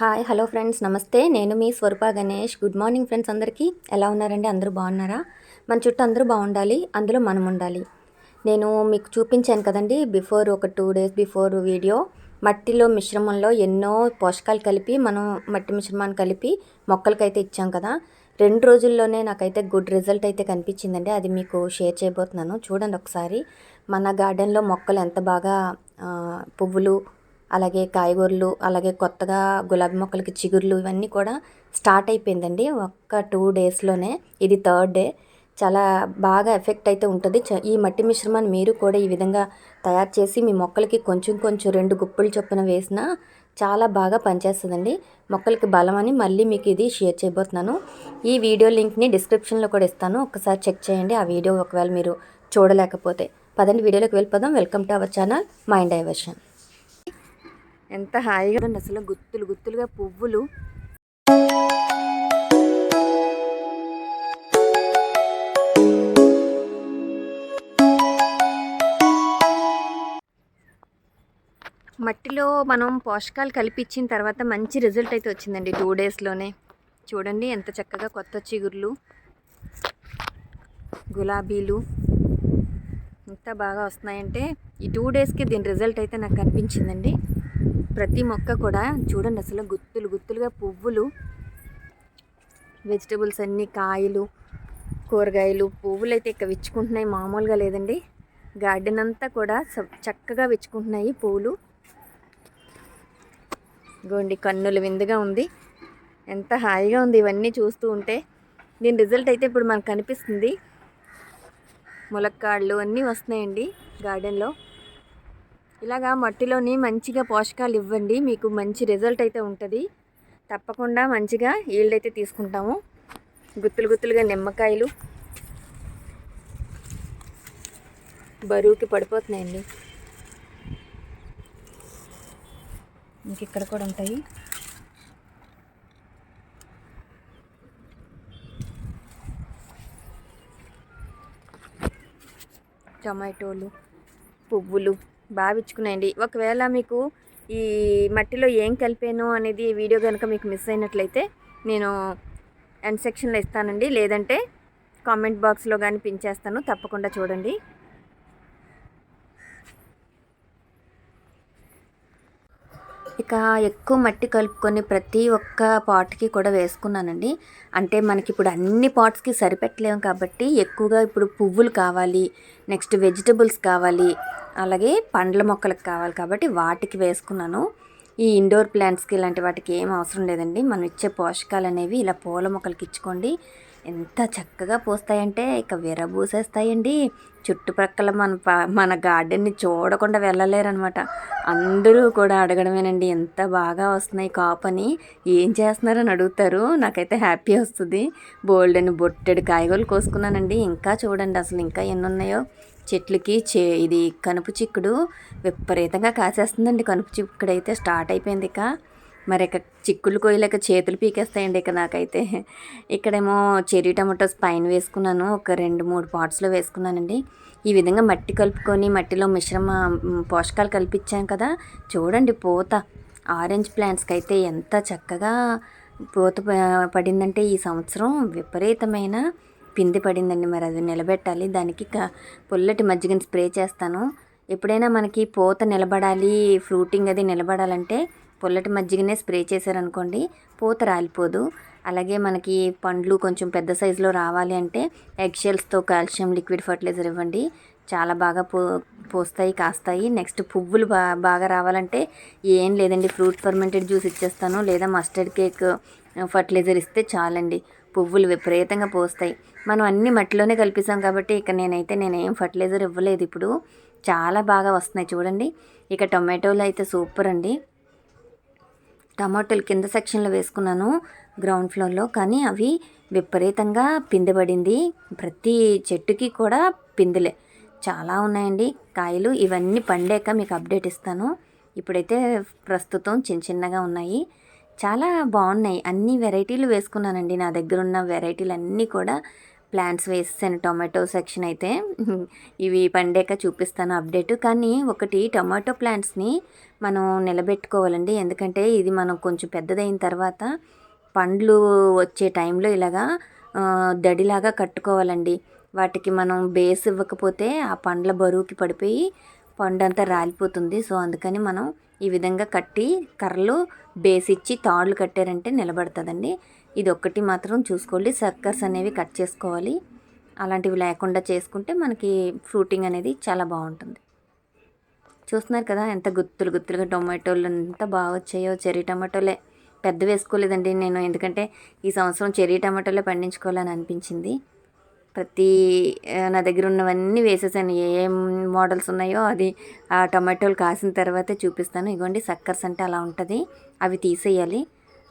Hi hello friends నమస్తే నేను మీ Swaroopa Ganesh. Good morning friends అందరికీ. ఎలా ఉన్నారండి? అందరూ బాగున్నారా? మన చుట్టూ అందరూ బాగుండాలి. అందులో మనం ఉండాలి. నేను మీకు చూపించాను కదండి బిఫోర్ ఒక టూ డేస్ బిఫోర్ వీడియో మట్టిలో మిశ్రమంలో ఎన్నో పోషకాలు కలిపి మనం మట్టి మిశ్రమాన్ని కలిపి మొక్కలకైతే ఇచ్చాం కదా. రెండు రోజుల్లోనే నాకైతే గుడ్ రిజల్ట్ అయితే కనిపించిందండి. అది మీకు షేర్ చేయబోతున్నాను. చూడండి ఒకసారి. మన గార్డెన్లో మొక్కలు ఎంత బాగా పువ్వులు అలాగే కాయగూరలు అలాగే కొత్తగా గులాబీ మొక్కలకి చిగుర్లు ఇవన్నీ కూడా స్టార్ట్ అయిపోయిందండి. ఒక్క టూ డేస్లోనే ఇది థర్డ్ డే. చాలా బాగా ఎఫెక్ట్ అయితే ఉంటుంది. చ- ఈ మట్టి మిశ్రమాన్ని మీరు కూడా ఈ విధంగా తయారు చేసి మీ మొక్కలకి కొంచెం కొంచెం రెండు గుప్పులు చొప్పున వేసినా చాలా బాగా పనిచేస్తుందండి. మొక్కలకి బలం అని మళ్ళీ మీకు ఇది షేర్ చేయబోతున్నాను. ఈ వీడియో లింక్ని డిస్క్రిప్షన్లో కూడా ఇస్తాను. ఒకసారి చెక్ చేయండి. ఆ వీడియో ఒకవేళ మీరు చూడలేకపోతే. పదండి వీడియోలోకి వెళ్ళిపోదాం. Welcome to our channel mind diversion. ఎంత హాయిగా ఉంది అసలు. గుత్తులు గుత్తులుగా పువ్వులు. మట్టిలో మనం పోషకాలు కలిపిచ్చిన తర్వాత మంచి రిజల్ట్ అయితే వచ్చిందండి టూ డేస్లోనే చూడండి ఎంత చక్కగా కొత్త చిగుర్లు గులాబీలు ఎంత బాగా వస్తున్నాయంటే ఈ టూ డేస్కి దీని రిజల్ట్ అయితే నాకు కనిపించిందండి. ప్రతి మొక్క కూడా చూడండి అసలు గుత్తులు గుత్తులుగా పువ్వులు. వెజిటబుల్స్ అన్నీ కాయలు కూరగాయలు పువ్వులు అయితే ఇక విచ్చుకుంటున్నాయి. మామూలుగా లేదండి. గార్డెన్ అంతా కూడా చక్కగా విచ్చుకుంటున్నాయి పువ్వులు గోండి కన్నుల విందుగా ఉంది. ఎంత హాయిగా ఉంది ఇవన్నీ చూస్తూ ఉంటే. దీని రిజల్ట్ అయితే ఇప్పుడు మనకు కనిపిస్తుంది. ములక్కాళ్ళు అన్నీ వస్తున్నాయండి గార్డెన్లో ఇలాగా మట్టిలోని మంచిగా పోషకాలు ఇవ్వండి. మీకు మంచి రిజల్ట్ అయితే ఉంటుంది. తప్పకుండా మంచిగా ఈల్డ్ అయితే తీసుకుంటాము. గుత్తులు గుత్తులుగా నిమ్మకాయలు బరువుకి పడిపోతున్నాయండి. ఇంక ఇక్కడ కూడా ఉంటాయి. టమాటోలు పువ్వులు. భావించుకునేయండి. ఒకవేళ మీకు ఈ మట్టిలో ఏం కలిపాను అనేది వీడియో కనుక మీకు మిస్ అయినట్లయితే నేను ఎండ్ సెక్షన్లో ఇస్తానండి. లేదంటే కామెంట్ బాక్స్లో కానీ పిన్ చేస్తాను. తప్పకుండా చూడండి. ఇక ఎక్కువ మట్టి కలుపుకొని ప్రతి ఒక్క పాట్కి కూడా వేసుకున్నానండి. అంటే మనకి ఇప్పుడు అన్ని పాట్స్కి సరిపెట్టలేము కాబట్టి ఎక్కువగా ఇప్పుడు పువ్వులు కావాలి నెక్స్ట్ వెజిటబుల్స్ కావాలి అలాగే పండ్ల మొక్కలకు కావాలి కాబట్టి వాటికి వేసుకున్నాను. ఈ ఇండోర్ ప్లాంట్స్కి ఇలాంటి వాటికి ఏం అవసరం లేదండి. మనం ఇచ్చే పోషకాలు అనేవి ఇలా పూల మొక్కలకి ఇచ్చుకోండి. ఎంత చక్కగా పూస్తాయంటే ఇక విరబూసేస్తాయండి చుట్టుప్రక్కల మన మన గార్డెన్ని చూడకుండా వెళ్ళలేరనమాట అందరూ కూడా అడగడమేనండి ఎంత బాగా వస్తున్నాయి కాపని. ఏం చేస్తున్నారని అడుగుతారు. నాకైతే హ్యాపీ వస్తుంది. బోల్డ్ అని బొట్టెడు కాయగూరలు కోసుకున్నానండి. ఇంకా చూడండి అసలు ఇంకా ఎన్ని ఉన్నాయో చెట్లకి చే ఇది కనుపు చిక్కుడు విపరీతంగా కాసేస్తుందండి. కనుపు చిక్కుడు అయితే స్టార్ట్ అయిపోయింది ఇక. మరి ఇక చిక్కులు కోయలేక చేతులు పీకేస్తాయండి ఇక నాకైతే. ఇక్కడేమో చెర్రీ టమాటోస్ పైన వేసుకున్నాను. ఒక రెండు మూడు పాట్స్లో వేసుకున్నానండి. ఈ విధంగా మట్టి కలుపుకొని మట్టిలో మిశ్రమ పోషకాలు కల్పించాం కదా. చూడండి పూత. ఆరెంజ్ ప్లాంట్స్కి అయితే ఎంత చక్కగా పూత ప- పడిందంటే ఈ సంవత్సరం విపరీతమైన పిండి పడిందండి. మరి అది నిలబెట్టాలి. దానికి క- పుల్లటి మజ్జిగని స్ప్రే చేస్తాను. ఎప్పుడైనా మనకి పూత నిలబడాలి ఫ్రూటింగ్ అది నిలబడాలంటే పుల్లటి మజ్జిగనే స్ప్రే చేశారనుకోండి పూత రాలిపోదు. అలాగే మనకి పండ్లు కొంచెం పెద్ద సైజులో రావాలి అంటే ఎగ్షెల్స్తో కాల్షియం లిక్విడ్ ఫర్టిలైజర్ ఇవ్వండి. చాలా బాగా పో పోస్తాయి కాస్తాయి. నెక్స్ట్ పువ్వులు బా బాగా రావాలంటే ఏం లేదండి ఫ్రూట్ ఫర్మెంటెడ్ జ్యూస్ ఇచ్చేస్తాను. లేదా మస్టర్డ్ కేక్ ఫర్టిలైజర్ ఇస్తే చాలండి. పువ్వులు విపరీతంగా పోస్తాయి. మనం అన్ని మట్టిలోనే కల్పిస్తాం కాబట్టి ఇక నేనైతే నేనేం ఫర్టిలైజర్ ఇవ్వలేదు ఇప్పుడు. చాలా బాగా వస్తున్నాయి చూడండి. ఇక టొమాటోలు అయితే సూపర్ అండి. టమాటోలు కింద సెక్షన్లో వేసుకున్నాను గ్రౌండ్ ఫ్లోర్లో కానీ అవి విపరీతంగా పిందపడింది ప్రతి చెట్టుకి కూడా పిందులే. చాలా ఉన్నాయండి కాయలు. ఇవన్నీ పండాక మీకు అప్డేట్ ఇస్తాను. ఇప్పుడైతే ప్రస్తుతం చిన్న చిన్నగా ఉన్నాయి. చాలా బాగున్నాయి. అన్ని వెరైటీలు వేసుకున్నానండి. నా దగ్గర ఉన్న వెరైటీలు అన్నీ కూడా ప్లాంట్స్ వేసేసాను టొమాటో సెక్షన్ అయితే ఇవి పండాక చూపిస్తాను అప్డేట్. కానీ ఒకటి టొమాటో ప్లాంట్స్ని మనం నిలబెట్టుకోవాలండి. ఎందుకంటే ఇది మనం కొంచెం పెద్దదైన తర్వాత పండ్లు వచ్చే టైంలో ఇలాగా దడిలాగా కట్టుకోవాలండి. వాటికి మనం బేస్ ఇవ్వకపోతే ఆ పండ్ల బరువుకి పడిపోయి పండు అంతా రాలిపోతుంది. సో అందుకని మనం ఈ విధంగా కట్టి కర్రలు బేస్ ఇచ్చి తాళ్ళు కట్టారంటే నిలబడుతుందండి. ఇది ఒక్కటి మాత్రం చూసుకోండి. సర్కర్స్ అనేవి కట్ చేసుకోవాలి. అలాంటివి లేకుండా చేసుకుంటే మనకి ఫ్రూటింగ్ అనేది చాలా బాగుంటుంది. చూస్తున్నారు కదా ఎంత గుత్తులు గుత్తులుగా టొమాటోలు ఎంత బాగా వచ్చాయో. చెర్రీ టమాటోలే పెద్ద వేసుకోలేదండి నేను. ఎందుకంటే ఈ సంవత్సరం చెర్రీ టమాటోలే పండించుకోవాలని అనిపించింది. ప్రతి నా దగ్గర ఉన్నవన్నీ వేసేసాను. ఏ ఏం మోడల్స్ ఉన్నాయో అది ఆ టమాటోలు కాసిన తర్వాతే చూపిస్తాను. ఇగోండి సక్కర్స్ అంటే అలా ఉంటుంది. అవి తీసేయాలి.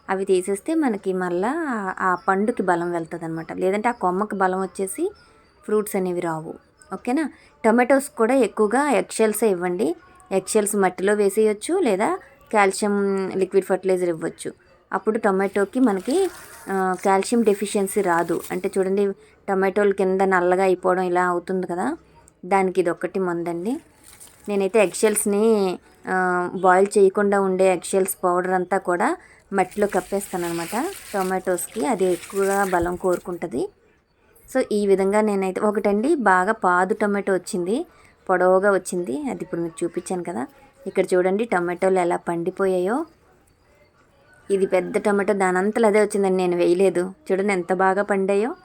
అవి తీసేస్తే మనకి మళ్ళా ఆ- పండుకి బలం వెళ్తుంది అనమాట లేదంటే ఆ కొమ్మకి బలం వచ్చేసి ఫ్రూట్స్ అనేవి రావు. ఓకేనా? టమాటోస్ కూడా ఎక్కువగా ఎగ్షెల్సే ఇవ్వండి. ఎక్షెల్స్ మట్టిలో వేసేయచ్చు లేదా కాల్షియం లిక్విడ్ ఫర్టిలైజర్ ఇవ్వచ్చు. అప్పుడు టొమాటోకి మనకి కాల్షియం డెఫిషియన్సీ రాదు. అంటే చూడండి టొమాటోలు కింద నల్లగా అయిపోవడం ఇలా అవుతుంది కదా? దానికి ఇది ఒక్కటి మందండి. నేనైతే ఎగ్షెల్స్ని బాయిల్ చేయకుండా ఉండే ఎగ్షెల్స్ పౌడర్ అంతా కూడా మట్టిలో కప్పేస్తాను అనమాట టొమాటోస్కి అది ఎక్కువగా బలం కోరుకుంటుంది. సో ఈ విధంగా నేనైతే ఒకటండి బాగా పాదు టొమాటో వచ్చింది. పొడవుగా వచ్చింది. అది ఇప్పుడు మీకు చూపించాను కదా. ఇక్కడ చూడండి టొమాటోలు ఎలా పండిపోయాయో. ఇది పెద్ద టమాటో దానంతలు అదే వచ్చిందండి నేను వేయలేదు. చూడండి ఎంత బాగా పండాయో.